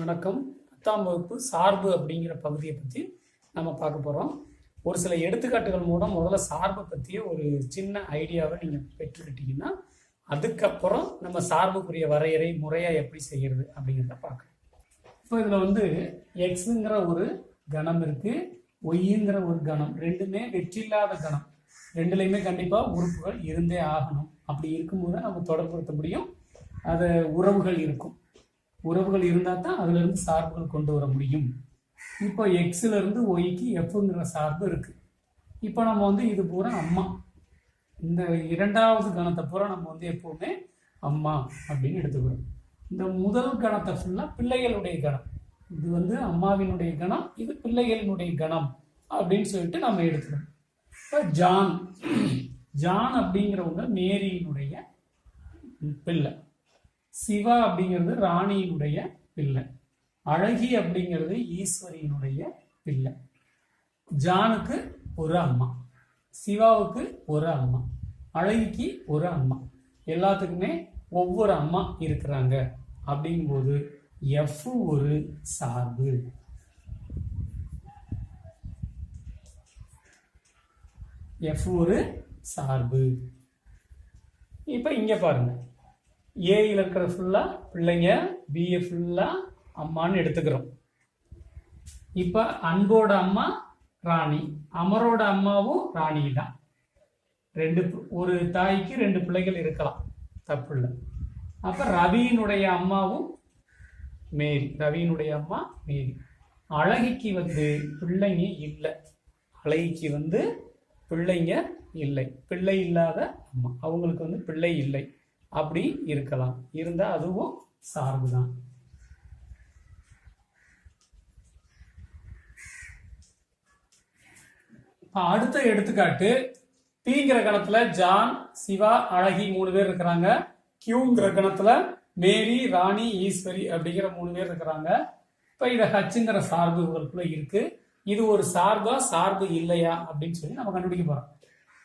வணக்கம். பத்தாம் வகுப்பு சார்பு அப்படிங்கிற பகுதியை பற்றி நம்ம பார்க்க போகிறோம் ஒரு சில எடுத்துக்காட்டுகள் மூலம் முதல்ல சார்பை பற்றிய ஒரு சின்ன ஐடியாவை நீங்கள் பெற்றுக்கிட்டீங்கன்னா அதுக்கப்புறம் நம்ம சார்புக்குரிய வரையறை முறையாக எப்படி செய்கிறது அப்படிங்கிறத பார்க்குறோம் இப்போ இதில் வந்து எக்ஸுங்கிற ஒரு கணம் இருக்குது ஒய்யுங்கிற ஒரு கணம். ரெண்டுமே வெற்றில்லாத கணம். ரெண்டுலேயுமே கண்டிப்பாக உறுப்புகள் இருந்தே ஆகணும். அப்படி இருக்கும்போது நம்ம தொடர்புறுத்த முடியும். அது உறவுகள் இருக்கும். உறவுகள் இருந்தால் தான் அதுலேருந்து சார்புகள் கொண்டு வர முடியும். இப்போ எக்ஸ்ல இருந்து ஒய்க்கு எஃப்ங்கிற சார்பு இருக்கு. இப்போ நம்ம வந்து இது பூரா அம்மா. இந்த இரண்டாவது கணத்தை பூரா நம்ம வந்து எப்போவுமே அம்மா அப்படின்னு எடுத்துக்கிறோம். இந்த முதல் கணத்தை ஃபுல்லாக பிள்ளைகளுடைய கணம். இது வந்து அம்மாவினுடைய கணம் இது பிள்ளைகளினுடைய கணம் அப்படின்னு சொல்லிட்டு நம்ம எடுத்துக்கணும் இப்போ ஜான். ஜான் அப்படிங்கிறவங்க மேரியினுடைய பிள்ளை. சிவா அப்படிங்கிறது ராணியினுடைய பிள்ளை. அழகி அப்படிங்கிறது ஈஸ்வரியினுடைய பிள்ளை. ஜானுக்கு ஒரு அம்மா. சிவாவுக்கு ஒரு அம்மா. அழகிக்கு ஒரு அம்மா. எல்லாத்துக்குமே ஒவ்வொரு அம்மா இருக்கிறாங்க. அப்படிங்கும்போது எஃப் ஒரு சார்பு. எஃப் ஒரு சார்பு. இப்போ இங்கே பாருங்கள் ஏயில் இருக்கிற ஃபுல்லாக பிள்ளைங்க பிஏ ஃபுல்லாக அம்மான்னு எடுத்துக்கிறோம். இப்போ அன்போட அம்மா ராணி அமரோட அம்மாவும் ராணி தான் ரெண்டு பு- ஒரு தாய்க்கு ரெண்டு பிள்ளைகள் இருக்கலாம் தப்பு இல்லை அப்போ ரவியினுடைய அம்மாவும் மேரி ரவியினுடைய அம்மா மேரி. அழகிக்கு வந்து பிள்ளைங்க இல்லை. அழகிக்கு வந்து பிள்ளைங்க இல்லை. பிள்ளை இல்லாத அம்மா. அவங்களுக்கு வந்து பிள்ளை இல்லை. அப்படி இருக்கலாம். இருந்தால் அதுவும் சார்பு தான் அடுத்த எடுத்துக்காட்டு பிங்கிற கணத்துல ஜான் சிவா அழகி மூணு பேர் இருக்கிறாங்க. கியூங்கிற கணத்துல மேரி ராணி ஈஸ்வரி அப்படிங்கிற மூணு பேர் இருக்கிறாங்க. இப்ப இத ஹச்சுங்கிற சார்பு உங்களுக்குள்ள இருக்கு. இது ஒரு சார்பா சார்பு இல்லையா அப்படின்னு சொல்லி நம்ம கண்டுபிடிக்க போறோம்.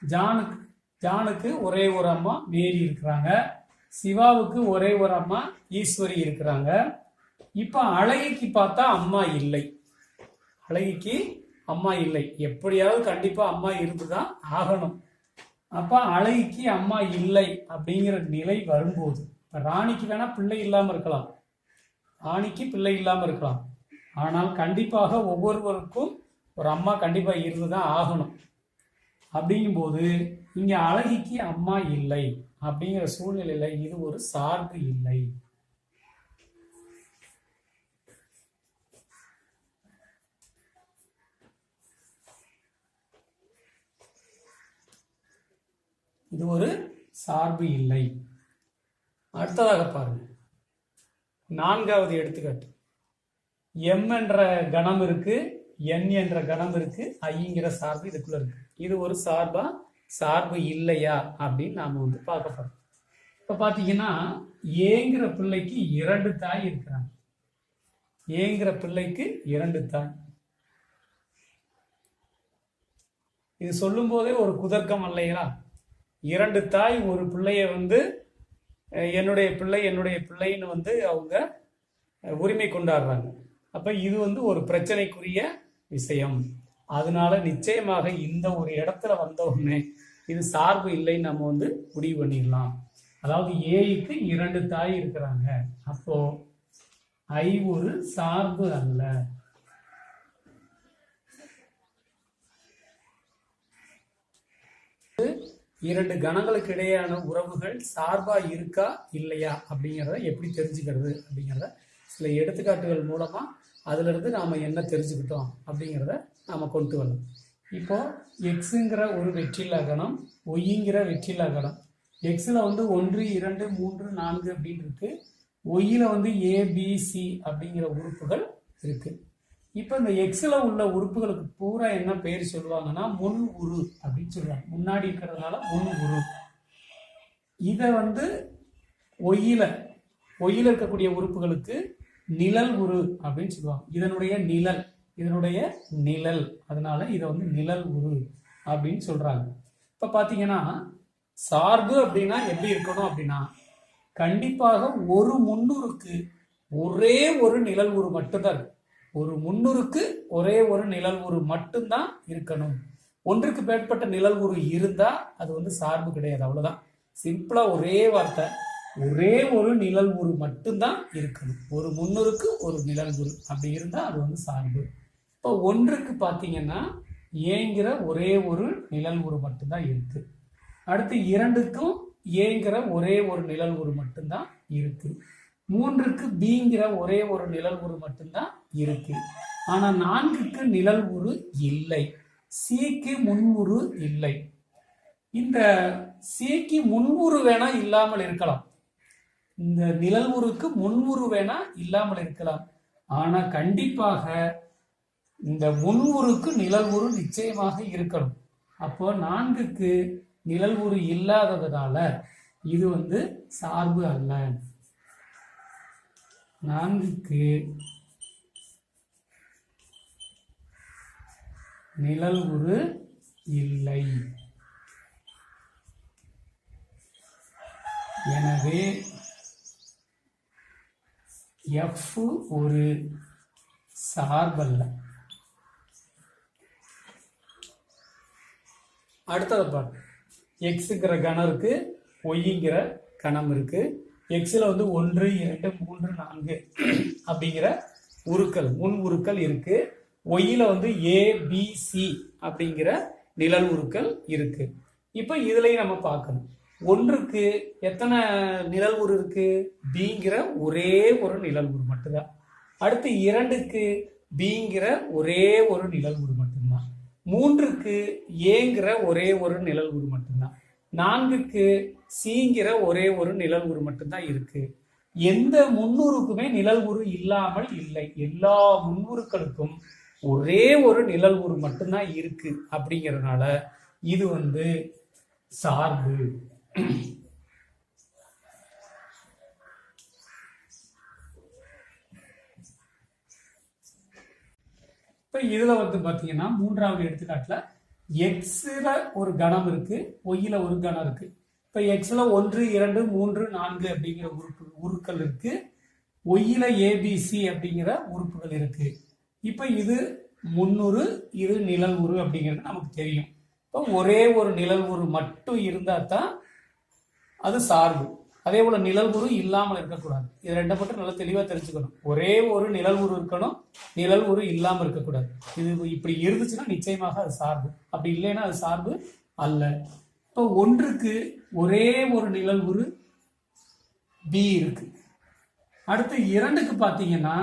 ஜானுக்கு ஜானுக்கு ஒரே ஒரு அம்மா மேரி இருக்கிறாங்க. சிவாவுக்கு ஒரே ஒரு அம்மா ஈஸ்வரி இருக்கிறாங்க. இப்ப அழகிக்கு பார்த்தா அம்மா இல்லை. அழகிக்கு அம்மா இல்லை. எப்படியாவது கண்டிப்பா அம்மா இருந்துதான் ஆகணும். அப்ப அழகிக்கு அம்மா இல்லை அப்படிங்கிற நிலை வரும்போது இப்ப ராணிக்கு வேணா பிள்ளை இல்லாம இருக்கலாம். ராணிக்கு பிள்ளை இல்லாம இருக்கலாம். ஆனால் கண்டிப்பாக ஒவ்வொருவருக்கும் ஒரு அம்மா கண்டிப்பா இருந்துதான் ஆகணும். அப்படிங்கும்போது இங்க அழகிக்கு அம்மா இல்லை அப்படிங்கிற சூழ்நிலையில இது ஒரு சார்பு இல்லை. இது ஒரு சார்பு இல்லை. அடுத்ததாக பாருங்க. நான்காவது எடுத்துக்காட்டு. எம் என்ற கணம் இருக்கு என் என்ற கணம் இருக்கு ஐங்கிற சார்பு இதுக்குள்ள இருக்கு. இது ஒரு சார்பா சார்பு இல்லையா அப்படின்னு நாம வந்து பார்க்க போறோம். இப்ப பாத்தீங்கன்னா ஏங்கிற பிள்ளைக்கு இரண்டு தாய் இருக்கிறாங்க. ஏங்கிற பிள்ளைக்கு இரண்டு தாய். இது சொல்லும் போதே ஒரு குதர்க்கம் அல்லையா? இரண்டு தாய் ஒரு பிள்ளைய வந்து என்னுடைய பிள்ளை என்னுடைய பிள்ளைன்னு வந்து அவங்க உரிமை கொண்டாடுறாங்க. அப்ப இது வந்து ஒரு பிரச்சனைக்குரிய விஷயம். அதனால நிச்சயமாக இந்த ஒரு இடத்துல வந்த உடனே இது சார்பு இல்லைன்னு நம்ம வந்து முடிவு பண்ணிடலாம். அதாவது ஏய்க்கு இரண்டு தாய் இருக்கிறாங்க. அப்போ ஐ ஒரு சார்பு அல்ல. இரண்டு கணங்களுக்கு இடையேயான உறவுகள் சார்பா இருக்கா இல்லையா அப்படிங்கிறத எப்படி தெரிஞ்சுக்கிறது அப்படிங்கிறத சில எடுத்துக்காட்டுகள் மூலமா அதுல இருந்து நாம என்ன தெரிஞ்சுக்கிட்டோம் அப்படிங்கிறத நம்ம கொண்டு வரணும். இப்போது எக்ஸுங்கிற ஒரு வெற்றிலா கணம் ஒய்ங்கிற வெற்றிலா கணம் எக்ஸில் வந்து ஒன்று இரண்டு மூன்று நான்கு அப்படின்னு இருக்குது ஒய்யில வந்து ஏபிசி அப்படிங்கிற உறுப்புகள் இருக்குது இப்போ இந்த எக்ஸில் உள்ள உறுப்புகளுக்கு பூரா என்ன பெயர் சொல்லுவாங்கன்னா முன் உரு அப்படின்னு சொல்லுவாங்க முன்னாடி இருக்கிறதுனால முன் உரு. இதை வந்து ஒய்யில ஒய்யில இருக்கக்கூடிய உறுப்புகளுக்கு நிழல் உரு அப்படின்னு சொல்லுவாங்க. இதனுடைய நிழல். இதனுடைய நிழல். அதனால இதை வந்து நிழல் உரு அப்படின்னு சொல்றாங்க. இப்ப பாத்தீங்கன்னா சார்பு அப்படின்னா எப்படி இருக்கணும் அப்படின்னா கண்டிப்பாக ஒரு முன்னூறுக்கு ஒரே ஒரு நிழல் உரு மட்டும்தான். ஒரு முன்னூறுக்கு ஒரே ஒரு நிழல் உரு மட்டும்தான் இருக்கணும். ஒன்றுக்கு மேற்பட்ட நிழல் உரு இருந்தா அது வந்து சார்பு கிடையாது. அவ்வளவுதான். சிம்பிளா ஒரே வார்த்தை ஒரே ஒரு நிழல் உரு மட்டும்தான் இருக்கணும். ஒரு முன்னூறுக்கு ஒரு நிழல் உரு. அப்படி இருந்தா அது வந்து சார்பு. இப்போ ஒன்றுக்கு பார்த்தீங்கன்னா ஏங்கிற ஒரே ஒரு நிழல் உரு மட்டும்தான் இருக்கு. அடுத்து இரண்டுக்கும் ஏங்கிற ஒரே ஒரு நிழல் உரு மட்டும்தான் இருக்கு. மூன்றுக்கு பிங்கிற ஒரே ஒரு நிழல் உரு மட்டும்தான் இருக்கு. ஆனால் நான்குக்கு நிழல் உரு இல்லை. சிக்கு முன்முறு இல்லை. இந்த சிக்கு முன்முறு வேணா இல்லாமல் இருக்கலாம். இந்த நிழல் உருக்கு முன்முறு வேணா இல்லாமல் இருக்கலாம். ஆனா கண்டிப்பாக இந்த முன்வுருக்கு நிழல் உரு நிச்சயமாக இருக்கணும். அப்போ நான்குக்கு நிழல் உரு இல்லாததுனால இது வந்து சார்பு அல்ல. நான்குக்கு நிழல் உரு இல்லை. எனவே எஃப் ஒரு சார்பல்ல. அடுத்தது பாருங்க எக்ஸுங்கிற கணம் இருக்குது ஒய்ங்கிற கணம் இருக்குது எக்ஸில் வந்து ஒன்று இரண்டு மூன்று நான்கு அப்படிங்கிற உருக்கள் முன் உருக்கள் இருக்குது ஒய்யில் வந்து ஏபிசி அப்படிங்கிற நிழல் உருக்கள் இருக்குது இப்போ இதுலையும் நம்ம பார்க்கணும். ஒன்றுக்கு எத்தனை நிழல் உரு இருக்குது பிங்கிற ஒரே ஒரு நிழல் உரு மட்டும்தான். அடுத்து இரண்டுக்கு பிங்கிற ஒரே ஒரு நிழல் உரு மட்டும் மூன்றுக்கு ஏங்கிற ஒரே ஒரு நிழல் உரு மட்டும்தான். நான்குக்கு சீங்கிற ஒரே ஒரு நிழல் உரு மட்டும்தான் இருக்கு. எந்த முன்னூறுக்குமே நிழல் உரு இல்லாமல் இல்லை. எல்லா முன்னுருக்களுக்கும் ஒரே ஒரு நிழல் உரு மட்டும்தான் இருக்கு அப்படிங்கிறதுனால இது வந்து சார்பு. இப்ப இதுல வந்து பாத்தீங்கன்னா மூன்றாவது எடுத்துக்காட்டுல எக்ஸ்ல ஒரு கணம் இருக்கு ஒய்யில ஒரு கணம் இருக்கு. இப்ப எக்ஸ்ல ஒன்று இரண்டு மூன்று நான்கு அப்படிங்கிற உறுப்பு உருக்கள் இருக்கு. ஒய்யில ஏபிசி அப்படிங்கிற உறுப்புகள் இருக்கு. இப்ப இது முன்னூறு இது நிழல் உரு அப்படிங்கிறது நமக்கு தெரியும். இப்போ ஒரே ஒரு நிழல் உரு மட்டும் இருந்தா தான் அது சார்பு. அதே போல நிழல் குரு இல்லாமல் இருக்கக்கூடாது. இது ரெண்டை மட்டும் நல்லா தெளிவாக தெரிஞ்சுக்கணும். ஒரே ஒரு நிழல் உரு இருக்கணும் நிழல் உரு இல்லாமல் இருக்கக்கூடாது. இது இப்படி இருந்துச்சுன்னா நிச்சயமாக அது சார்பு. அப்படி இல்லைன்னா அது சார்பு அல்ல. இப்போ ஒன்றுக்கு ஒரே ஒரு நிழல் உரு பி இருக்கு. அடுத்து இரண்டுக்கு பார்த்தீங்கன்னா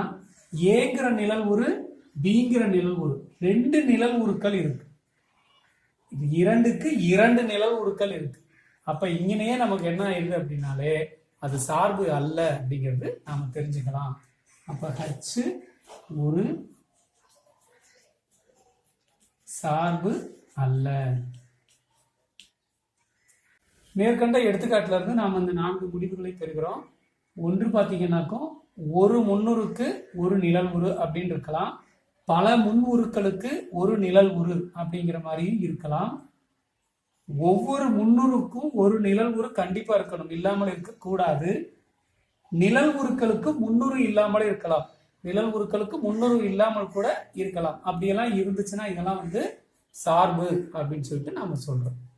ஏங்கிற நிழல் ஒரு பிங்கிற நிழல் ஒரு ரெண்டு நிழல் உருக்கள் இருக்கு. இது இரண்டுக்கு இரண்டு நிழல் உருக்கள் இருக்கு. அப்ப இங்கனையே நமக்கு என்ன ஆயிடுது அப்படின்னாலே அது சார்பு அல்ல அப்படிங்கிறது நாம தெரிஞ்சுக்கலாம். அப்ப ஹச் ஒரு சார்பு அல்ல. மேற்கண்ட எடுத்துக்காட்டுல இருந்து நாம் அந்த நான்கு முடிவுகளை பெறுகிறோம். ஒன்று பார்த்தீங்கன்னாக்கும் ஒரு முன்னுருக்கு ஒரு நிழல் உரு அப்படின்னு இருக்கலாம். பல முன் உருக்களுக்கு ஒரு நிழல் உரு அப்படிங்கிற மாதிரியும் இருக்கலாம். ஒவ்வொரு முன்னுருக்கும் ஒரு நிழல் உரு கண்டிப்பா இருக்கணும். இல்லாமல் இருக்கக்கூடாது. நிழல் உருக்களுக்கு முன்னுரு இல்லாமல் இருக்கலாம். நிழல் உருக்களுக்கு முன்னுரு இல்லாமல் கூட இருக்கலாம். அப்படியெல்லாம் இருந்துச்சுன்னா இதெல்லாம் வந்து சார்பு அப்படின்னு சொல்லிட்டு நாம சொல்றோம்.